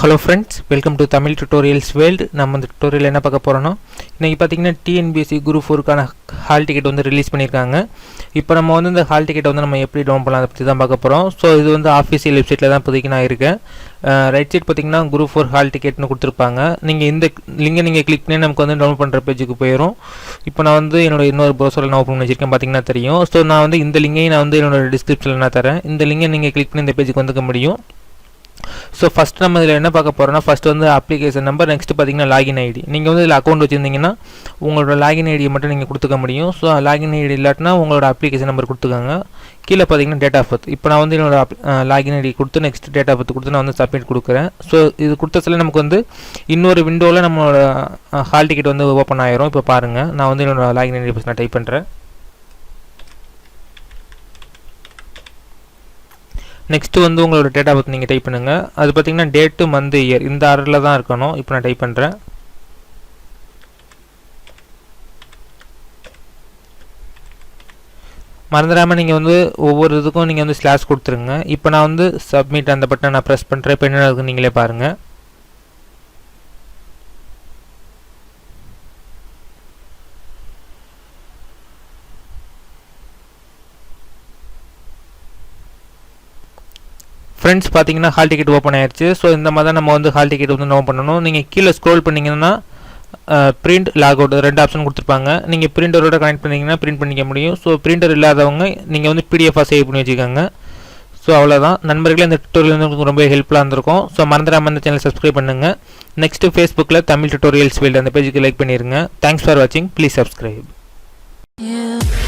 Hello friends welcome to Tamil tutorials world நம்ம இந்த tutorial என்ன பார்க்க போகிறோன்னா இன்றைக்கி பார்த்தீங்கன்னா டிஎன்பிஎஸ்சி குரூப் ஃபோருக்கான ஹால் டிக்கெட் வந்து ரிலீஸ் பண்ணியிருக்காங்க. இப்போ நம்ம வந்து இந்த ஹால் டிக்கெட் வந்து நம்ம எப்படி டவுன் பண்ணலாம் அதை பற்றி தான் பார்க்க போகிறோம் ஸோ இது வந்து ஆஃபீஷியல் வெப்சைட்டில் தான் இப்போதைக்கு நான் இருக்கேன். ரைட் சைட் பார்த்தீங்கன்னா குரூப் ஃபோர் ஹால் டிக்கெட்னு கொடுத்துருப்பாங்க. நீங்கள் இந்த லிங்கை நீங்கள் கிளிக் பண்ணி நமக்கு வந்து டவுன் பண்ணுற பேஜுக்கு போயிடும் இப்போ நான் வந்து என்னோட இன்னொரு ப்ரௌசரில் நான் ஓப்பன் பண்ணி வச்சிருக்கேன் பார்த்தீங்கன்னா தெரியும். ஸோ நான் வந்து இந்த லிங்கையும் நான் வந்து என்னோட டிஸ்கிரிப்ஷனில் நான் தரேன். இந்த லிங்கை நீங்கள் கிளிக் பண்ணி இந்த பேஜுக்கு வந்துக்க முடியும். ஸோ ஃபஸ்ட் நம்ம இதில் என்ன பார்க்க போகிறோம்னா ஃபஸ்ட் வந்து அப்ளிகேஷன் நம்பர் நெக்ஸ்ட் பார்த்தீங்கன்னா லாகின் ஐடி நீங்கள் வந்து இதில் அக்கௌண்ட் வச்சுருந்தீங்கன்னா உங்களோட லாகின் ஐடியை மட்டும் நீங்கள் கொடுத்துக்க முடியும். ஸோ லாகின் ஐடி இல்லாட்டினா உங்களோட அப்ளிகேஷன் நம்பர் கொடுத்துக்கோங்க. கீழே பார்த்தீங்கன்னா டேட் ஆஃப் பர்த் இப்போ நான் வந்து என்னோட லாகின் ஐடி கொடுத்து நெக்ஸ்ட் டேட் ஆஃப் பர்த் கொடுத்து நான் வந்து சப்மிட் கொடுக்குறேன். ஸோ இது கொடுத்ததுல நமக்கு வந்து இன்னொரு விண்டோவில் நம்மளோட ஹால் டிக்கெட் வந்து ஓப்பன் ஆயிரும். இப்போ பாருங்கள் நான் வந்து என்னோட லாகின் ஐடி நான் டைப் பண்ணுறேன் நெக்ஸ்ட்டு வந்து உங்களோட டேட்டா பற்றி நீங்கள் டைப் பண்ணுங்கள் அது பார்த்தீங்கன்னா டேட்டு மந்த் இயர் இந்த ஆர்டரில் தான் இருக்கணும். இப்போ நான் டைப் பண்ணுறேன் மறந்துடாமல் நீங்கள் வந்து ஒவ்வொரு இதுக்கும் நீங்கள் வந்து ஸ்லாஷ் கொடுத்துருங்க. இப்போ நான் வந்து சப்மிட் அந்த பட்டன் நான் ப்ரெஸ் பண்ணுறேன் இப்போ என்ன இருக்குன்னு நீங்களே பாருங்கள் ஃப்ரெண்ட்ஸ் பார்த்தீங்கன்னா ஹால் டிக்கெட் ஓப்பன் ஆயிடுச்சு ஸோ இந்த மாதிரி தான் நம்ம வந்து ஹால் டிக்கெட் வந்து நோ பண்ணணும். நீங்கள் கீழே ஸ்க்ரோல் பண்ணிங்கன்னா பிரிண்ட் லாக் அவுட் ரெண்டு ஆப்ஷன் கொடுத்துருப்பாங்க. நீங்கள் பிரிண்டரோட கனெக்ட் பண்ணிங்கன்னா பிரிண்ட் பண்ணிக்க முடியும். ஸோ பிரிண்டர் இல்லாதவங்க நீங்கள் வந்து பிடிஎஃபாக சேவ் பண்ணி வச்சுக்கோங்க. ஸோ அவ்வளோதான் நண்பர்களே இந்த டுட்டோரியல் வந்து உங்களுக்கு ரொம்ப ஹெல்ப்ஃபுல்லாக இருந்திருக்கும். ஸோ மறந்துடாமல் இந்த சேனல் சப்ஸ்கிரைப் பண்ணுங்கள் நெக்ஸ்ட்டு ஃபேஸ்புக்கில் தமிழ் டுட்டோரியல்ஸ் ஃபீல்டு அந்த பேஜுக்கு லைக் பண்ணிடுங்க தேங்க்ஸ் ஃபார் வாட்சிங் ப்ளீஸ் சப்ஸ்கிரைப் Yeah.